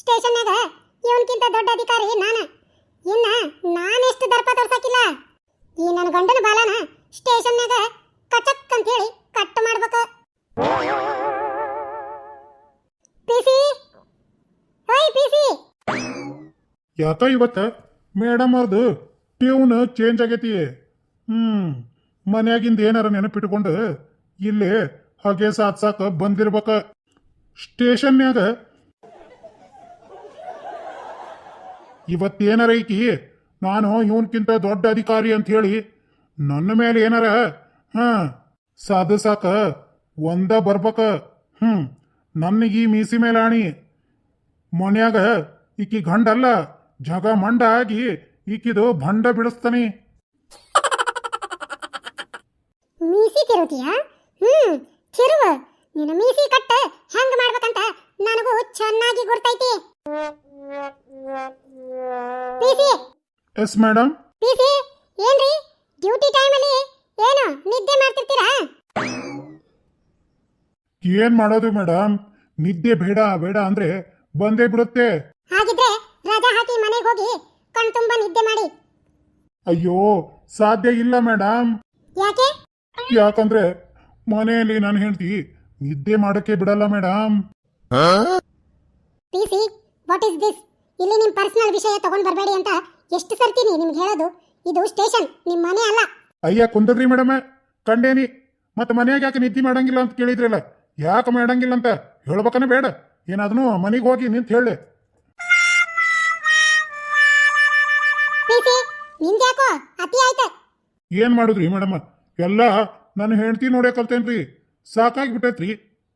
ಹ್ಮ್ ಸ್ಟೇಷನ್ಯಾಗ ಇವನ್ಕಿಂತ ದೊಡ್ಡ ಅಧಿಕಾರಿ ನಾನ. ಇನ್ನ ನಾನೆಷ್ಟು ದರ್ಪ ತೋರ್ಸಕ್ಕಿಲ್ಲ ಈ ನನ್ನ ಗಂಡನ ಬಾಲನ ಸ್ಟೇಷನ್ನಾಗ ಕಚಕ್ ಅಂತ ಹೇಳಿ ಕಟ್ ಮಾಡ್ಬೇಕು. ಪಿಸಿ? ಓಯ್, ಪಿಸಿ! ಯಾಕ ಇವತ್ತ? ಮೇಡಮ್ ಅವ್ರದ್ದು ಟ್ಯೂನ್ ಚೇಂಜ್ ಆಗೈತಿ. ಹ್ಮ್, ಮನ್ಯಾಗಿಂದ ಏನಾರ ನೆನಪಿಟ್ಕೊಂಡು ಇಲ್ಲಿ ಹಾಗೆ ಸಾಧ್ಸಾಕ ಬಂದಿರ್ಬೇಕ. ಸ್ಟೇಷನ್ಯಾಗ ಇವತ್ತೇನಾರ ಐತಿ? ನಾನು ಇವನ್ಕಿಂತ ದೊಡ್ಡ ಅಧಿಕಾರಿ ಅಂತ ಹೇಳಿ ನನ್ನ ಮೇಲೆ ಏನಾರ, ಹಾ ಸಾಧಿಸಾಕ ಒಂದ ಬರ್ಬೇಕ? ಹ್ಮ್ ಈ ಮೀಸಿ ಮೇಲೆ ಆಣಿ ಮನ್ಯಾಗ ಈಕಿ ಗಂಡಲ್ಲ, ಜಗ ಮಂಡ ಆಗಿ ಈಕಿದು ಭಂಡ ಬಿಡಿಸ್ತಾನೆ. ಮೀಸಿ ತಿರುತಿಯಾ ಹ್ಮ್ ತಿರುವ ನಿನ್ನ ಮೀಸಿ ಕಟ್ಟ ಹೆಂಗ್ ಮಾಡ್ಬೇಕಂತ ನನಗೂ ಚೆನ್ನಾಗಿ ಗುರ್ತೈತಿ. ಪಿಸಿ ಎಸ್ ಮೇಡಮ್ ಪಿಸಿ ಏನ್ರಿ? ಡ್ಯೂಟಿ ಟೈಮ್ ಅಲ್ಲಿ ಏನು ನಿದ್ದೆ ಮಾಡ್ತಿರ್ತೀರಾ? ಏನ್ ಮಾಡೋದು ಮೇಡಮ್ ನಿದ್ದೆ ಬೇಡ ಬೇಡ ಅಂದ್ರೆ ಬಂದೇ ಬಿಡುತ್ತೆ. ಹಾಗಿದ್ರೆ ರಜಾ ಹಾಕಿ ಮನೆಗೆ ಹೋಗಿ ಕಣ್ ತುಂಬಾ ನಿದ್ದೆ ಮಾಡಿ. ಅಯ್ಯೋ ಸಾಧ್ಯ ಇಲ್ಲ ಮೇಡಮ್ ಯಾಕೆ? ಯಾಕಂದ್ರೆ ಮನೆಯಲ್ಲಿ ನಾನು ಹೇಳ್ತಿ ನಿದ್ದೆ ಮಾಡಕ್ಕೆ ಬಿಡಲ್ಲ madam PC what is this ಇಲ್ಲಿ ನಿಮ್ಮ ಪರ್ಸನಲ್ ವಿಷಯ ತಗೊಂಡ್ ಬರಬೇಡಿ ಅಂತ ಎಷ್ಟು ಸರ್ತೀನಿ ನಿಮ್ಗೆ ಹೇಳೋದು? ಇದು ಸ್ಟೇಷನ್ ನಿಮ್ಮ ಮನೆ ಅಲ್ಲ. ಅಯ್ಯ ಕುಂದದ್ರಿ ಮೇಡಮ್. ಕಂಡೇನಿ. ಮತ್ತೆ ಮನ್ಯಾಗ ಯಾಕೆ ನಿದ್ದೆ ಮಾಡಂಗಿಲ್ಲ ಅಂತ ಕೇಳಿದ್ರಲ್ಲ? ಯಾಕೆ ಮಾಡಂಗಿಲ್ಲ ಅಂತ ಹೇಳ್ಬೇಕನ ಬೇಡ. ಏನಾದ್ರೂ ಮನೆಗೆ ಹೋಗಿ ನಿಂತ ಹೇಳಿ. ನಿಂದ್ಯಾಕೋ ಅತಿ ಆಯ್ತ. ಏನ್ ಮಾಡುದ್ರಿ ಮೇಡಮ್? ಎಲ್ಲ ನನ್ನ ಹೆಂಡತಿ ನೋಡೇ ಕಲ್ತೇನ್ರಿ. ಸಾಕಾಗ್ಬಿಟ್ಟೈತ್ರಿ.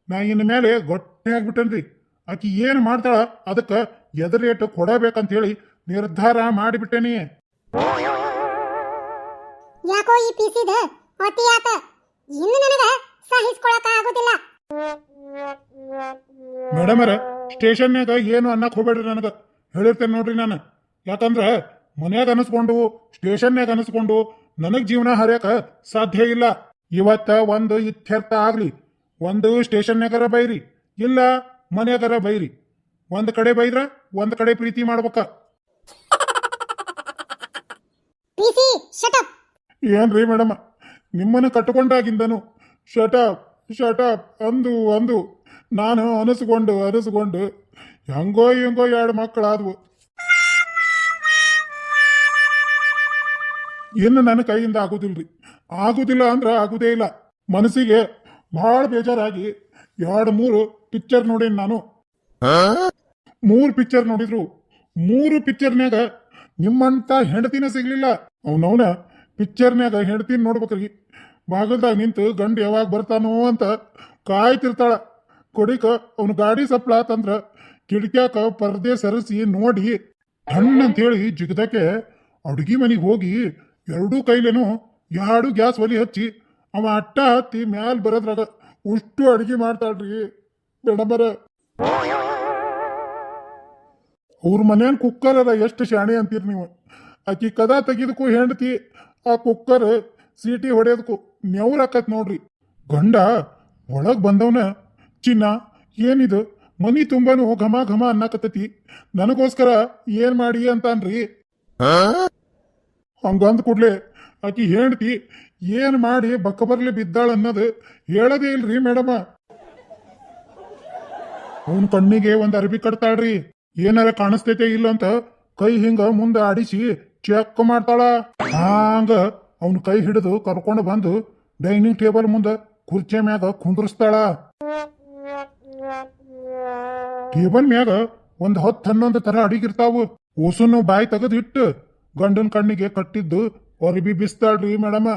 ನಾ ಇನ್ನ ಮೇಲೆ ಗೊಟ್ಟೆ ಆಗ್ಬಿಟ್ಟೇನ್ರಿ. ಆಕಿ ಏನು ಮಾಡ್ತಾಳ? ಅದಕ್ಕೆ ಎದರೇಟ್ ಕೊಡಬೇಕಂತ ಹೇಳಿ ನಿರ್ಧಾರ ಮಾಡಿಬಿಟ್ಟೇನಿ. ಯಾಕೋ ಈ ಪಿಸಿದ ಅತಿಯಾತ ಇನ್ನು ನನಗ ಸಹಿಸ್ಕೊಳಕ ಆಗೋದಿಲ್ಲ. ಮೇಡಮರ ಸ್ಟೇಷನ್ಯಾಗ ಏನು ಅನ್ನಕ್ ಹೋಗ್ಬೇಡ್ರಿ ನನಗ. ಹೇಳಿರ್ತೇನೆ ನೋಡ್ರಿ ನಾನು. ಯಾಕಂದ್ರ ಮನ್ಯಾಗ ಅನಸ್ಕೊಂಡು ಸ್ಟೇಷನ್ಯಾಗ ಅನಸ್ಕೊಂಡು ನನಗ್ ಜೀವನ ಹರಿಯಕ ಸಾಧ್ಯ ಇಲ್ಲ. ಇವತ್ತ ಒಂದು ಇತ್ಯರ್ಥ ಆಗ್ಲಿ. ಒಂದು ಸ್ಟೇಷನ್ಯಾಗರ ಬೈರಿ. ಇಲ್ಲ ಮನ್ಯಾಗರ ಬೈರಿ. ಒಂದು ಕಡೆ ಬೈದ್ರ ಒಂದ್ ಕಡೆ ಪ್ರೀತಿ ಮಾಡ್ಬೇಕ. ಪಿಸಿ ಶಟಪ್ ಏನ್ರಿ ಮೇಡಮ್? ನಿಮ್ಮನ್ನು ಕಟ್ಟಿಕೊಂಡಾಗಿಂದನು ಶಟಪ್ ಶಟಪ್ ಅಂದು ಅಂದು. ನಾನು ಅನಿಸ್ಕೊಂಡು ಅನಸ್ಕೊಂಡು ಹೆಂಗೋ ಹೆಂಗೋ ಎರಡು ಮಕ್ಕಳಾದವು. ಇನ್ನು ನನ್ನ ಕೈಯಿಂದ ಆಗುದಿಲ್ರಿ. ಆಗುದಿಲ್ಲ ಅಂದ್ರೆ ಆಗುದೇ ಇಲ್ಲ. ಮನಸ್ಸಿಗೆ ಬಹಳ ಬೇಜಾರಾಗಿ ಎರಡು ಮೂರು ಪಿಕ್ಚರ್ ನೋಡೇನಿ ನಾನು? ಮೂರು ಪಿಕ್ಚರ್ ನೋಡಿದ್ರು. ಮೂರು ಪಿಕ್ಚರ್ನ್ಯಾಗ ನಿಮ್ಮಂತ ಹೆಂಡತಿನ ಸಿಗ್ಲಿಲ್ಲ. ಅವನವನ ಪಿಕ್ಚರ್ನ್ಯಾಗ ಹೆಂಡತಿನ ನೋಡ್ಬೇಕ್ರಿ. ಬಾಗಲ್ದಾಗ ನಿಂತು ಗಂಡು ಯಾವಾಗ ಬರ್ತಾನೋ ಅಂತ ಕಾಯ್ತಿರ್ತಾಳ. ಕೊಡಿಕ ಅವನ ಗಾಡಿ ಸಪ್ಳ ತಂದ್ರ ಕಿಡಿಕ್ಯಾಕ ಪರದೆ ಸರಿಸಿ ನೋಡಿ ಹಣ್ಣ ಅಂತ ಹೇಳಿ ಜಿಗದಕ್ಕೆ ಅಡುಗೆ ಮನೆಗೆ ಹೋಗಿ ಎರಡೂ ಕೈಲೇನು ಎರಡು ಗ್ಯಾಸ್ ಒಲಿ ಹಚ್ಚಿ ಅವ ಅಟ್ಟ ಹತ್ತಿ ಮ್ಯಾಲ್ ಬರೋದ್ರಾಗ ಉಷ್ಟು ಅಡುಗೆ ಮಾಡ್ತಾಳ್ರಿ. ಮೇಡಮರ ಅವ್ರ ಮನೇನ್ ಕುಕ್ಕರ್ ಅದ, ಎಷ್ಟು ಶಾಣೆ ಅಂತೀರಿ ನೀವು. ಆಕಿ ಕದ ತೆಗಿದಕ್ಕೂ ಹೆಂಡತಿ, ಆ ಕುಕ್ಕರ್ ಸೀಟಿ ಹೊಡೆಯೋದಕ್ಕೂ ನೆವ್ರಾಕತ್ ನೋಡ್ರಿ. ಗಂಡ ಒಳಗ್ ಬಂದವನ, ಚಿನ್ನ, ಏನಿದು? ಮನಿ ತುಂಬಾನು ಘಮ ಘಮ ಅನ್ನಕತ್ತತಿ. ನನಗೋಸ್ಕರ ಏನ್ ಮಾಡಿ ಅಂತಾನ್ರಿ. ಹಂಗಂದ್ ಕೂಡ್ಲೆ ಆಕಿ ಹೆಂಡತಿ, ಏನ್ ಮಾಡಿ ಬಕ್ಕ ಬರ್ಲಿ ಬಿದ್ದಾಳ ಅನ್ನೋದು ಹೇಳದೇ ಇಲ್ರಿ ಮೇಡಮ. ಅವನ್ ಕಣ್ಣಿಗೆ ಒಂದ್ ಅರಬಿ ಕಟ್ತಾಳ್ರಿ. ಏನಾರ ಕಾಣಿಸ್ತೈತೆ ಇಲ್ಲ ಅಂತ ಕೈ ಹಿಂಗ ಮುಂದೆ ಆಡಿಸಿ ಚೆಕ್ ಮಾಡ್ತಾಳ. ಹಾಂಗ ಅವನ ಕೈ ಹಿಡಿದು ಕರ್ಕೊಂಡು ಬಂದು ಡೈನಿಂಗ್ ಟೇಬಲ್ ಮುಂದೆ ಕುರ್ಚಿ ಮ್ಯಾಗ ಕುಂದ್ರಸ್ತಾಳ. ಟೇಬಲ್ ಮ್ಯಾಗ ಒಂದ್ ಹತ್ತು ಹನ್ನೊಂದು ತರ ಅಡಿಗಿರ್ತಾವು. ಓಸುನು ಬಾಯಿ ತೆಗೆದಿಟ್ಟು ಗಂಡನ ಕಣ್ಣಿಗೆ ಕಟ್ಟಿದ್ದು ಅರ್ಬಿ ಬಿಸ್ತಾಳ್ರಿ ಮೇಡಮ.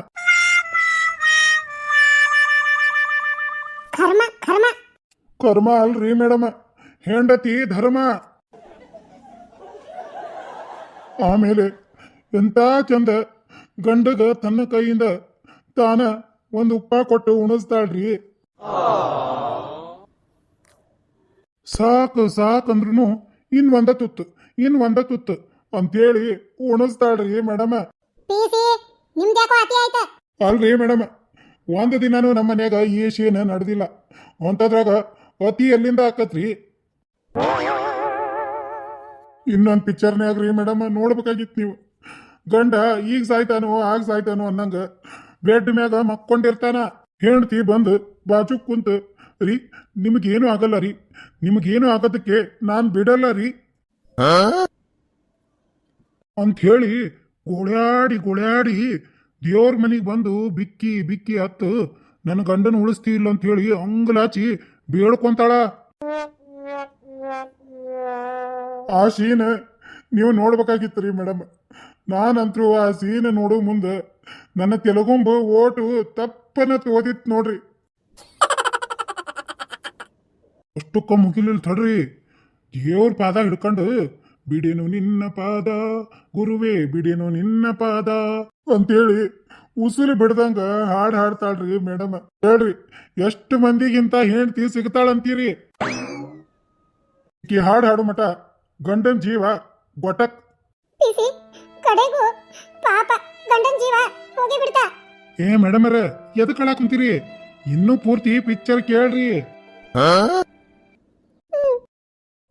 ಕರ್ಮ ಅಲ್ರಿ ಮೇಡಮ ಹೆಂಡತಿ ಧರ್ಮ. ಆಮೇಲೆ ಎಂತ ಚಂದ ಗಂಡಗ ತನ್ನ ಕೈಯಿಂದ ತಾನ ಒಂದು ಉಪ್ಪ ಕೊಟ್ಟು ಉಣಿಸ್ತಾಳ್ರಿ. ಸಾಕು ಸಾಕಂದ್ರೂ ಇನ್ ಒಂದ ತುತ್ತು ಇನ್ ಒಂದ ತುತ್ತು ಅಂತೇಳಿ ಉಣಿಸ್ತಾಳ್ರಿ ಮೇಡಮ. ಅಲ್ರಿ ಮೇಡಮ್ ಒಂದು ದಿನಾನು ನಮ್ಮ ಮನ್ಯಾಗ ಈ ಶೇನ ನಡೆದಿಲ್ಲ. ಅಂಥದ್ರಾಗ ಅತಿ ಎಲ್ಲಿಂದ ಹಾಕತ್ರಿ. ಇನ್ನೊಂದು ಪಿಕ್ಚರ್ನ್ಯಾಗ ರೀ ಮೇಡಮ್ ನೋಡ್ಬೇಕಾಗಿತ್ತು ನೀವು. ಗಂಡ, ಈಗ ಸಾಯ್ತಾನೋ, ಆಗ ಸಾಯ್ತಾನೋ ಅನ್ನಂಗ ಬೆಡ್ ಮ್ಯಾಗ ಮಕ್ಕೊಂಡಿರ್ತಾನ. ಹೆಂಡ್ತಿ ಬಂದು ಬಾಜು ಕುಂತ, ರೀ, ನಿಮಗೇನು ಆಗಲ್ಲ ರೀ. ನಿಮಗೇನು ಆಗೋದಕ್ಕೆ ನಾನು ಬಿಡಲ್ಲ ರೀ. ಅಂತ ಹೇಳಿ ಗೋಳ್ಯಾಡಿ ಗೋಳ್ಯಾಡಿ ದೇವ್ರ ಮನೆಗೆ ಬಂದು ಬಿಕ್ಕಿ ಬಿಕ್ಕಿ ಹತ್ತು ನನ್ನ ಗಂಡನ ಉಳಿಸ್ತಿ ಇಲ್ಲ ಅಂತ ಹೇಳಿ ಅಂಗಲಾಚಿ ಬೇಡ್ಕೊಂತಾಳ? ಆ ಸೀನ್ ನೀವು ನೋಡ್ಬೇಕಾಗಿತ್ತು ರೀ ಮೇಡಮ್. ನಾನಂತರೂ ಆ ಸೀನ್ ನೋಡೋ ಮುಂದೆ ನನ್ನ ತೆಲುಗುಂಬು ಓಟು ತಪ್ಪನ ತೋದಿತ್ ನೋಡ್ರಿ. ಅಷ್ಟಕ್ಕ ಮುಗಿಲಿಲ್ಲ ತಡ್ರಿ. ದೇವ್ರ ಪಾದ ಹಿಡ್ಕೊಂಡು, ಬಿಡೇನು ನಿನ್ನ ಪಾದ, ಗುರುವೇ, ಬಿಡೇನು ನಿನ್ನ ಪಾದ ಅಂತೇಳಿ ಉಸಿರು ಬಿಡ್ದಂಗ ಹಾಡ್ ಹಾಡ್ತಾಳ್ರಿ ಮೇಡಮ್. ಹೇಳ್ರಿ ಎಷ್ಟು ಮಂದಿಗಿಂತ ಹೆಂಡತಿ ಸಿಗ್ತಾಳಂತೀರಿ? ಈಕಿ ಹಾಡ್ ಹಾಡು ಮಟ ಗಂಡನ್ ಜೀವ ಗೊಟಕ್. ಪಿಸಿ ಕಡೆಗೂ ಪಾಪ ಗಂಡನ್ ಜೀವ ಹೋಗಿ ಬಿಡ್ತಾ. ಏ ಮೇಡಮ್ ಅರ ಎದಕ್ ಕುಂತೀರಿ ಇನ್ನೂ ಪೂರ್ತಿ ಪಿಕ್ಚರ್ ಕೇಳ್ರಿ.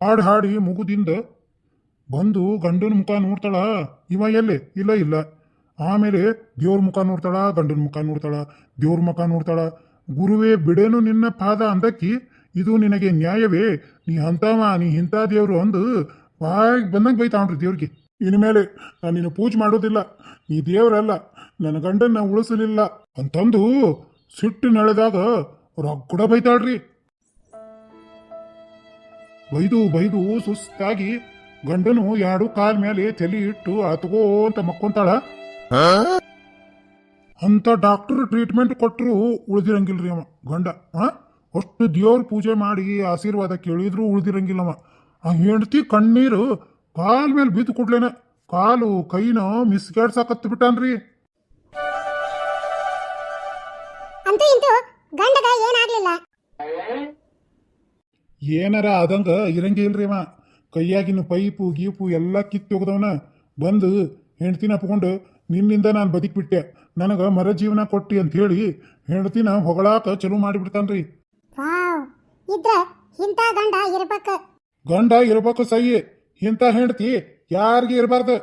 ಹಾಡ್ ಹಾಡಿ ಮುಗುದಿಂದ ಬಂದು ಗಂಡನ ಮುಖ ನೋಡ್ತಾಳ. ಇವ ಎಲ್ಲಿ? ಇಲ್ಲ ಇಲ್ಲ. ಆಮೇಲೆ ದೇವ್ರ ಮುಖ ನೋಡ್ತಾಳ, ಗಂಡನ ಮುಖ ನೋಡ್ತಾಳ, ದೇವ್ರ ಮುಖ ನೋಡ್ತಾಳ. ಗುರುವೇ, ಬಿಡೇನು ನಿನ್ನ ಪಾದ ಅಂದಕ್ಕಿ ಇದು ನಿನಗೆ ನ್ಯಾಯವೇ. ನೀ ಅಂತಾವ ನೀ ಇಂಥ ದೇವರು ಅಂದು ಬಾಯ್ ಬಂದಂಗೆ ಬೈತಾಳ್ರಿ ದೇವ್ರಿಗೆ. ಇನ್ಮೇಲೆ ನಾನು ನಿನ್ನ ಪೂಜೆ ಮಾಡೋದಿಲ್ಲ. ನೀ ದೇವರಲ್ಲ ನನ್ನ ಗಂಡನ್ನ ಉಳಿಸಲಿಲ್ಲ ಅಂತಂದು ಸಿಟ್ಟು ನಡೆದಾಗ ರೊಕ್ಕಡ ಬೈತಾಳ್ರಿ. ಬೈದು ಬೈದು ಸುಸ್ತಾಗಿ ಗಂಡನು ಎರಡು ಕಾಲ್ ಮೇಲೆ ತಲೆ ಇಟ್ಟು ಅತ್ಕೋ ಅಂತ ಮಕ್ಕೊಂತಾಳ. ಅಂತ ಡಾಕ್ಟರ್ ಟ್ರೀಟ್ಮೆಂಟ್ ಕೊಟ್ಟರು ಉಳಿದಿರಂಗಿಲ್ರಿ ಅವ. ಗಂಡ ಹಾಂ ಅಷ್ಟು ದೇವ್ರ ಪೂಜೆ ಮಾಡಿ ಆಶೀರ್ವಾದ ಕೇಳಿದ್ರು ಅವ ಆ ಹೆಂಡತಿ ಕಣ್ಣೀರು ಕಾಲ್ ಮೇಲೆ ಬಿದ್ದು ಕೊಡ್ಲೇನೆ ಕಾಲು ಕೈನ ಮಿಸ್ಗಾಡ್ಸಾಕತ್ ಬಿಟ್ಟಾನ್ರಿ. ಅಂತೂ ಇಂತೂ ಗಂಡಗ ಏನಾಗ್ಲಿಲ್ಲ? ಏನಾರ ಆದಂಗ ಇರಂಗಿಲ್ರಿ ಅವ. ಕೈಯಾಗಿನ ಪೈಪು ಗೀಪು ಎಲ್ಲ ಕಿತ್ತೋಗದವನ. ಬಂದು ಹೆಂಡ್ತಿನ ಅಪ್ಕೊಂಡು ನಿನ್ನಿಂದ ನಾನು ಬದುಕ್ಬಿಟ್ಟೆ. ನನಗೆ ಮರ ಜೀವನ ಕೊಟ್ಟಿ ಅಂತ ಹೇಳಿ ಹೆಂಡ್ತಿನ ಹೊಗಳಾಕ ಚಲೋ ಮಾಡಿಬಿಡ್ತಾನ್ರಿ. ಇದ್ರ ಇಂಥ ಗಂಡ ಇರಬೇಕು. ಗಂಡ ಇರ್ಬೇಕು ಸಹಿ ಇಂಥ ಹೆಂಡತಿ ಯಾರಿಗೆ ಇರಬಾರ್ದು?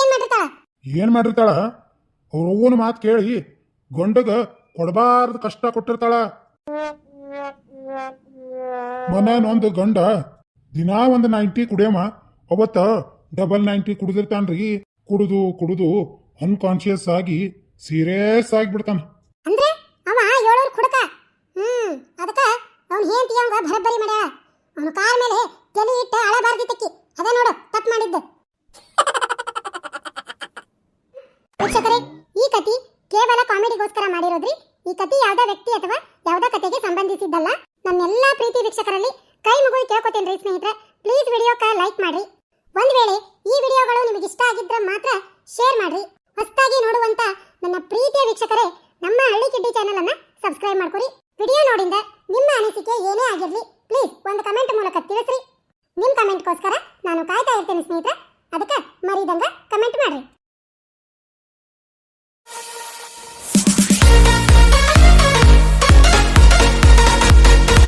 ಏನ್ ಮಾಡಿರ್ತಾಳ? ಏನ್ ಮಾಡಿರ್ತಾಳ? ಅವ್ರ ಅವ್ವನ ಮಾತು ಕೇಳಿ ಗಂಡಗ ಕೊಡಬಾರ್ದು ಕಷ್ಟ ಕೊಟ್ಟಿರ್ತಾಳ. ಮನ್ಯಾನೊಂದು ಗಂಡ ದಿನಾ ಒಂದು ನೈಂಟಿ ಕುಡಿಯಮ್ಮ ಅವತ್ತ ಡಬಲ್ ನೈಂಟಿ ಕುಡಿದಿರ್ತಾನ್ರಿ ಕುಡಿದು ಕುಡಿದು ಅನ್ಕಾನ್ಶಿಯಸ್ ಆಗಿ ಸೀರಿಯಸ್ ಆಗಿಬಿಡ್ತಾನ. ಅಂದ್ರೆ ಅವ ಏಳೂರು ಕುಡಕ? ಹ್ಮ್, ಅದಕ್ಕ ಅವ್ನ ಹೆಂಡತಿ ಅವಂಗ ಭರಬ್ಬರಿ ಮಾಡ್ಯಾಳ. ಅವನ ಕಾರ್ ಮೇಲೆ ತಲೆ ಇಟ್ಟ ಅಳಬಾರ್ದಿತ್ತಕ್ಕಿ. ಅದ ನೋಡು, ತಪ್ಪು ಮಾಡಿದ್ದು. ವೀಕ್ಷಕರೇ, ಈ ಕತಿ ಕೇವಲ ಕಾಮಿಡಿಗೋಸ್ಕರ ಮಾಡಿರೋದ್ರಿ? ಈ ಕತಿ ಯಾವ್ದಾ ವ್ಯಕ್ತಿ ಅಥವಾ ಯಾವ್ದೋ ಕತೆಗೆ ಸಂಬಂಧಿಸಿದ್ದಲ್ಲ. ನಮ್ಮೆಲ್ಲಾ ಪ್ರೀತಿ ವೀಕ್ಷಕರಲ್ಲಿ ಕೈ ಮುಗಿದು ಕೇಳ್ಕೊತೇನ್ರಿ ಸ್ನೇಹಿತರೆ. ಪ್ಲೀಸ್ ವಿಡಿಯೋಕ್ಕೆ ಲೈಕ್ ಮಾಡ್ರಿ. ಒಂದ್ ವೇಳೆ ಈ ವಿಡಿಯೋಗಳು ನಿಮಗೆ ಇಷ್ಟ ಆಗಿದ್ರೆ ಮಾತ್ರ ಶೇರ್ ಮಾಡ್ರಿ. ಹೊಸದಾಗಿ ನೋಡುವಂತ ನನ್ನ ಪ್ರೀತಿಯ ವೀಕ್ಷಕರೇ, ನಮ್ಮ ಹಳ್ಳಿ ಕಿಡ್ಡಿ ಚಾನೆಲ್ ಅನ್ನ ಸಬ್ಸ್ಕ್ರೈಬ್ ಮಾಡ್ಕೊರಿ. ವಿಡಿಯೋ ನೋಡಿಂದ ನಿಮ್ಮ ಅನಿಸಿಕೆ ಏನೇ ಆಗಿರಲಿ ಪ್ಲೀಸ್ ಒಂದು ಕಮೆಂಟ್ ಮೂಲಕ ತಿಳಿಸ್ರಿ. ನಿಮ್ಮ ಕಮೆಂಟ್ಗೋಸ್ಕರ ನಾನು ಕಾಯ್ತಾ ಇರ್ತೇನೆ ಸ್ನೇಹಿತರೆ. ಅದಕ್ಕೆ ಮರಿದಂಗ ಕಮೆಂಟ್ ಮಾಡ್ರಿ.